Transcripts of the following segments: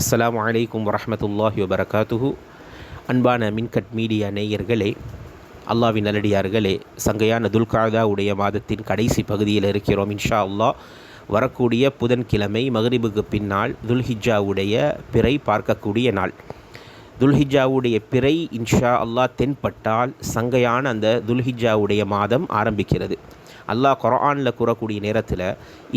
அஸ்லாம் வலைக்கம் வரமத்துல்லாஹி வபரகாத்துஹு. அன்பான மின்கட் மீடியா நேயர்களே அல்லாவின் நல்லடியார்களே சங்கையான துல்காதா உடைய மாதத்தின் கடைசி பகுதியில் இருக்கிறோம் இன்ஷா அல்லா வரக்கூடிய புதன்கிழமை மகரிபுக்கு பின்னால் துல்ஹிஜாவுடைய பிறை பார்க்கக்கூடிய நாள். துல்ஹிஜாவுடைய பிறை இன்ஷா அல்லாஹ் தென்பட்டால் சங்கையான அந்த துல்ஹிஜாவுடைய மாதம் ஆரம்பிக்கிறது. அல்லாஹ் குரானில் கூறக்கூடிய நேரத்தில்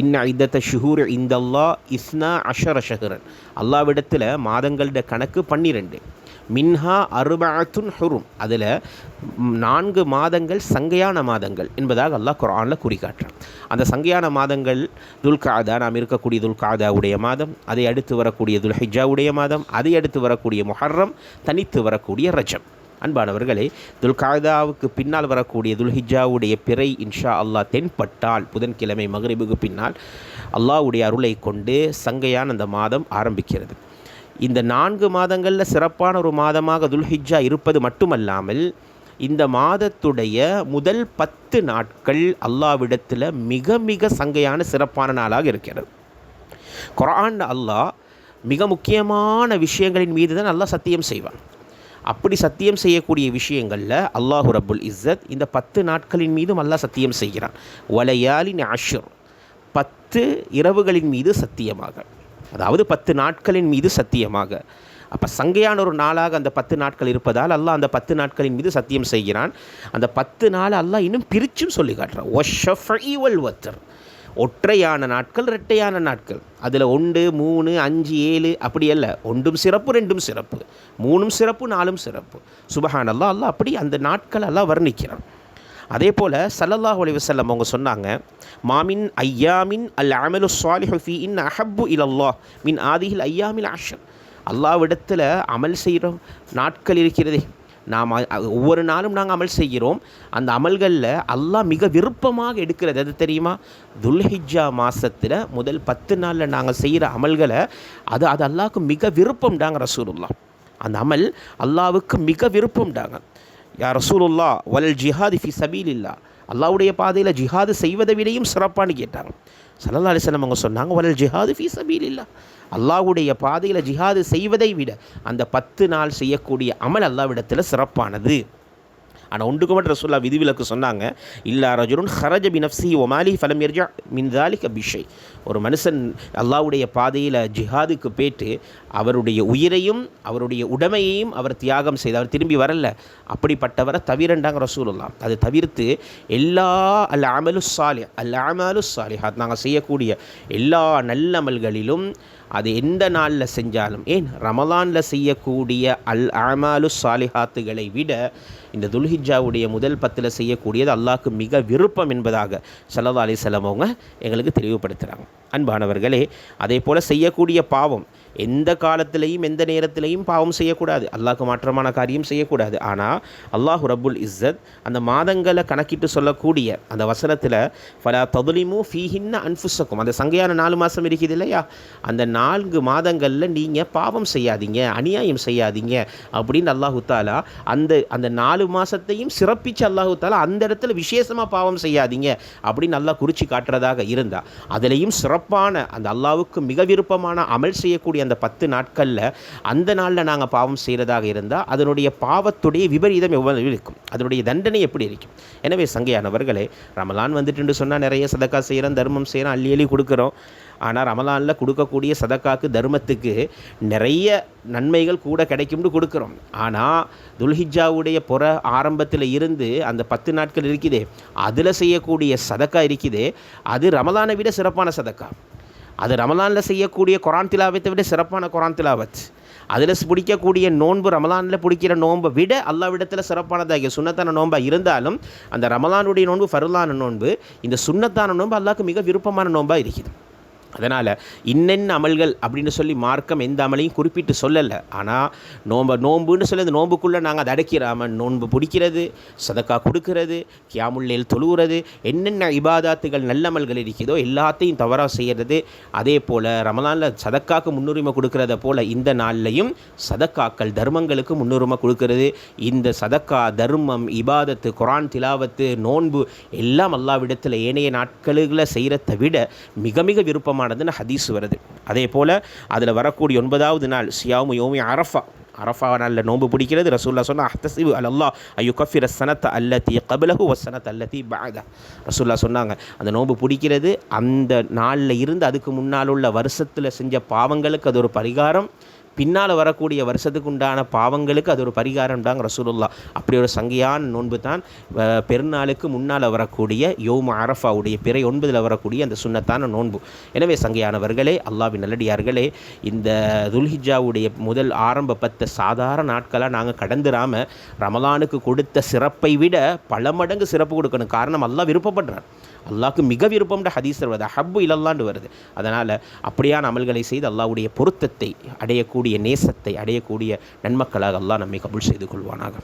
இன்ன ஐதத்த ஷுஹூர் இந்தல்லா இஸ்னா அஷர ஷஹரன். அல்லாவிடத்தில் மாதங்களோட கணக்கு பன்னிரெண்டு. மின்ஹா அருபாத்துன் ஹுரும். அதில் நான்கு மாதங்கள் சங்கையான மாதங்கள் என்பதாக அல்லாஹ் குரானில் குறிக்காட்டுறான் அந்த சங்கையான மாதங்கள் துல்காதா நாம் இருக்கக்கூடிய துல்காதாவுடைய மாதம் அதை அடுத்து வரக்கூடிய துல்ஹிஜாவுடைய மாதம் அதை அடுத்து வரக்கூடிய முஹர்ரம் தனித்து வரக்கூடிய ரஜம். அன்பானவர்களே துல்காதாவுக்கு பின்னால் வரக்கூடிய துல்ஹிஜாவுடைய பிறை இன்ஷா அல்லாஹ் தென்பட்டால் புதன்கிழமை மகரிபுக்கு பின்னால் அல்லாவுடைய அருளை கொண்டு சங்கையான அந்த மாதம் ஆரம்பிக்கிறது. இந்த நான்கு மாதங்களில் சிறப்பான ஒரு மாதமாக துல்ஹிஜா இருப்பது மட்டுமல்லாமல் இந்த மாதத்துடைய முதல் பத்து நாட்கள் அல்லாவிடத்தில் மிக மிக சங்கையான சிறப்பான நாளாக இருக்கிறது. குரான் அல்லாஹ் மிக முக்கியமான விஷயங்களின் மீது தான் நல்லா சத்தியம் செய்வான். அப்படி சத்தியம் செய்யக்கூடிய விஷயங்களில் அல்லாஹு ரபுல் இஸ்ஸத் இந்த பத்து நாட்களின் மீதும் அல்லாஹ் சத்தியம் செய்கிறான். வலையாலின் அஷுர். பத்து இரவுகளின் மீது சத்தியமாக. அதாவது பத்து நாட்களின் மீது சத்தியமாக. அப்போ சங்கையான ஒரு நாளாக அந்த பத்து நாட்கள் இருப்பதால் அல்லாஹ் அந்த பத்து நாட்களின் மீது சத்தியம் செய்கிறான். அந்த பத்து நாள் அல்லாஹ் இன்னும் பிரிச்சும் சொல்லி காட்டுறான். ஒஷஃபி ஈவல் வத்தர் ஒற்றையான நாட்கள் இரட்டையான நாட்கள். அதில் ஒன்று மூணு அஞ்சு ஏழு அப்படி அல்ல. ஒன்றும் சிறப்பு ரெண்டும் சிறப்பு. மூணும் சிறப்பு நாலும் சிறப்பு. சுபஹானல்லா அல்லா அப்படி அந்த நாட்கள் எல்லாம் வர்ணிக்கிறான். அதே போல் சல்லல்லாஹ் அலி வசல்லம் அவங்க சொன்னாங்க மாமின் ஐயாமின் அல் அமலு சாலிஹு இன் அஹப்பு இலல்லா மின் ஆதியில் ஐயாமில் ஆஷர் அல்லாவிடத்தில் அமல் செய்கிற நாட்கள் இருக்கிறதே. நாம் ஒவ்வொரு நாளும் நாங்கள் அமல் செய்கிறோம். அந்த அமல்களில் அல்லாஹ் மிக விருப்பமாக எடுக்கிறது அது தெரியுமா? துல்ஹிஜா மாதத்தில் முதல் பத்து நாளில் நாங்கள் செய்கிற அமல்களை அது அது அல்லாவுக்கு மிக விருப்பம்டாங்க ரசூலுல்லா அந்த அமல் அல்லாவுக்கு மிக விருப்பம்டாங்க. யா ரசூலுல்லா வல் ஜிஹாதி ஃபி சபீல் இல்லா அல்லாவுடைய பாதையில் ஜிஹாது செய்வதை விடையும் சிறப்பானு கேட்டாங்க. சல்லா அலிஸ்லாம் அவங்க சொன்னாங்க வல் ஜிஹாது ஃபி சபீல் இல்லா அல்லாஹுடைய பாதையில் ஜிஹாது செய்வதை விட அந்த பத்து நாள் செய்யக்கூடிய அமல் அல்லாவிடத்தில் சிறப்பானது. ஆனால் ஒன்றுக்கு மட்டும் ரசூல்லா விதிவிலக்கு சொன்னாங்க இல்லா ரஜுருன் ஹரஜ பினப்சி ஒமாலி ஃபலம் எர்ஜா மின்தாலிக் அபிஷை ஒரு மனுஷன் அல்லாவுடைய பாதையில் ஜிஹாதுக்கு போயிட்டு அவருடைய உயிரையும் அவருடைய உடைமையையும் அவர் தியாகம் செய்து அவர் திரும்பி வரல. அப்படிப்பட்டவரை தவிரண்டாங்க ரசூலுல்லா அது தவிர்த்து எல்லா அல் அமலு சாலி அல் அமலு சாலிஹாத் நாங்கள் செய்யக்கூடிய எல்லா நல்லமல்களிலும் அது எந்த நாளில் செஞ்சாலும் ஏன்? ரமலானில் செய்யக்கூடிய அல் அமாலு சாலிஹாத்துகளை விட இந்த துல்ஹிஜாவுடைய முதல் பத்தில் செய்யக்கூடியது அல்லாஹ்க்கு மிக விருப்பம் என்பதாக சல்லா அலிசல்லாம் அவங்க எங்களுக்கு தெளிவுபடுத்துகிறாங்க அன்பானவர்களே அதே போல் செய்யக்கூடிய பாவம் எந்த காலத்திலையும் எந்த நேரத்திலையும் பாவம் செய்யக்கூடாது. அல்லாஹ்க்கு மாற்றமான காரியம் செய்யக்கூடாது. ஆனால் அல்லாஹு ரபுல் இஸ்ஸத் அந்த மாதங்களை கணக்கிட்டு சொல்லக்கூடிய அந்த வசனத்தில் ஃபலா ததுலிமு ஃபீஹின்ன அன்ஃபுசக்கும் அந்த சங்கையான நாலு மாதம் இருக்குது இல்லையா? அந்த நான்கு மாதங்களில் நீங்கள் பாவம் செய்யாதீங்க அநியாயம் செய்யாதீங்க அப்படின்னு அல்லாஹு தாலா அந்த அந்த நாலு மாதத்தையும் சிறப்பித்து அல்லாஹு தாலா அந்த இடத்துல விசேஷமாக பாவம் செய்யாதீங்க அப்படின்னு நல்லா குறித்து காட்டுறதாக இருந்தால் அதுலேயும் சிறப்பான அந்த அல்லாவுக்கு மிக விருப்பமான அமல் செய்யக்கூடிய அந்த பத்து நாட்களில் அந்த நாளில் நாங்கள் பாவம் செய்கிறதாக இருந்தால் அதனுடைய பாவத்துடைய விபரீதம் எவ்வளவு இருக்கும்? அதனுடைய தண்டனை எப்படி இருக்கும்? எனவே சங்கையானவர்களே ரமலான் வந்துட்டுன்னு சொன்னால் நிறைய சதக்கா செய்கிறோம் தர்மம் செய்கிறோம் அள்ளி அள்ளி கொடுக்குறோம். ஆனால் ரமலானில் கொடுக்கக்கூடிய சதக்காக்கு தர்மத்துக்கு நிறைய நன்மைகள் கூட கிடைக்கும்னு கொடுக்குறோம். ஆனால் துல்ஹிஜாவுடைய புற ஆரம்பத்தில் இருந்து அந்த பத்து நாட்கள் இருக்குதே அதில் செய்யக்கூடிய சதக்கா இருக்குதே அது ரமலானை விட சிறப்பான சதக்கா. அது ரமலானில் செய்யக்கூடிய குரான் திலாவத்தை விட சிறப்பான குரான் திலாவத். அதில் பிடிக்கக்கூடிய நோன்பு ரமலானில் பிடிக்கிற நோன்பை விட அல்லாவிடத்தில் சிறப்பானதாகிய சுண்ணத்தான நோன்பாக இருந்தாலும் அந்த ரமலானுடைய நோன்பு ஃபருலான நோன்பு இந்த சுண்ணத்தான நோன்பு அல்லாவுக்கு மிக விருப்பமான நோன்பாக இருக்குது. அதனால் இன்னென்ன அமல்கள் அப்படின்னு சொல்லி மார்க்கம் எந்த அமலையும் குறிப்பிட்டு சொல்லலை. ஆனால் நோம்ப நோம்புன்னு சொல்லி அந்த நோம்புக்குள்ளே நாங்கள் அதை அடைக்கிறாமல் நோன்பு பிடிக்கிறது சதக்கா கொடுக்கறது கியாமுள்ளையில் தொழுகிறது என்னென்ன இபாதாத்துகள் நல்லமல்கள் இருக்குதோ எல்லாத்தையும் தவறாக செய்கிறது அதே போல் ரமலானில் சதக்காக்கு முன்னுரிமை கொடுக்கறத போல் இந்த நாள்லையும் சதக்காக்கள் தர்மங்களுக்கு முன்னுரிமை கொடுக்கறது. இந்த சதக்கா தர்மம் இபாதத்து குரான் திலாவத்து நோன்பு எல்லாம் அல்லாவிடத்தில் ஏனைய நாட்களில் செய்கிறத விட மிக மிக விருப்பமான முக்கியமானதுன்னு ஹதீஸ் வருது. அதே போல் அதில் வரக்கூடிய ஒன்பதாவது நாள் சியாமு யோமி அரஃபா. அரஃபா நாளில் நோன்பு பிடிக்கிறது. ரசூல்லா சொன்னா அஹ்தசிபு அல்லா ஐயோ கஃபிர சனத் அல்லத்தி கபிலகு வசனத் அல்லத்தி பாதா ரசூல்லா சொன்னாங்க அந்த நோன்பு பிடிக்கிறது அந்த நாளில் இருந்து அதுக்கு முன்னால் உள்ள வருஷத்தில் செஞ்ச பாவங்களுக்கு அது ஒரு பரிகாரம். பின்னால் வரக்கூடிய வருஷத்துக்கு உண்டான பாவங்களுக்கு அது ஒரு பரிகாரம் தாங்க ரசூலுல்லா அப்படி ஒரு சங்கையான நோன்பு தான் பெருநாளுக்கு முன்னால் வரக்கூடிய யோம அரஃபாவுடைய பிறை ஒன்பதில் வரக்கூடிய அந்த சுண்ணத்தான நோன்பு. எனவே சங்கையானவர்களே அல்லாவின் நல்லடியார்களே இந்த துல்ஹிஜாவுடைய முதல் ஆரம்ப பத்து சாதாரண நாட்களாக நாங்கள் கடந்துராமல் ரமலானுக்கு கொடுத்த சிறப்பை விட பல மடங்கு சிறப்பு கொடுக்கணும். காரணம் அல்லா விருப்பப்படுறான். அல்லாவுக்கு மிக விருப்பம்ன்ற ஹதீஸ் வருது. ஹப்பு இல்லல்லாண்டு வருது. அதனால் அப்படியான அமல்களை செய்து அல்லாவுடைய பொருத்தத்தை அடையக்கூடிய நேசத்தை அடையக்கூடிய நன்மக்களாக அல்லாஹ் நம்மை கபூல் செய்து கொள்வானாக.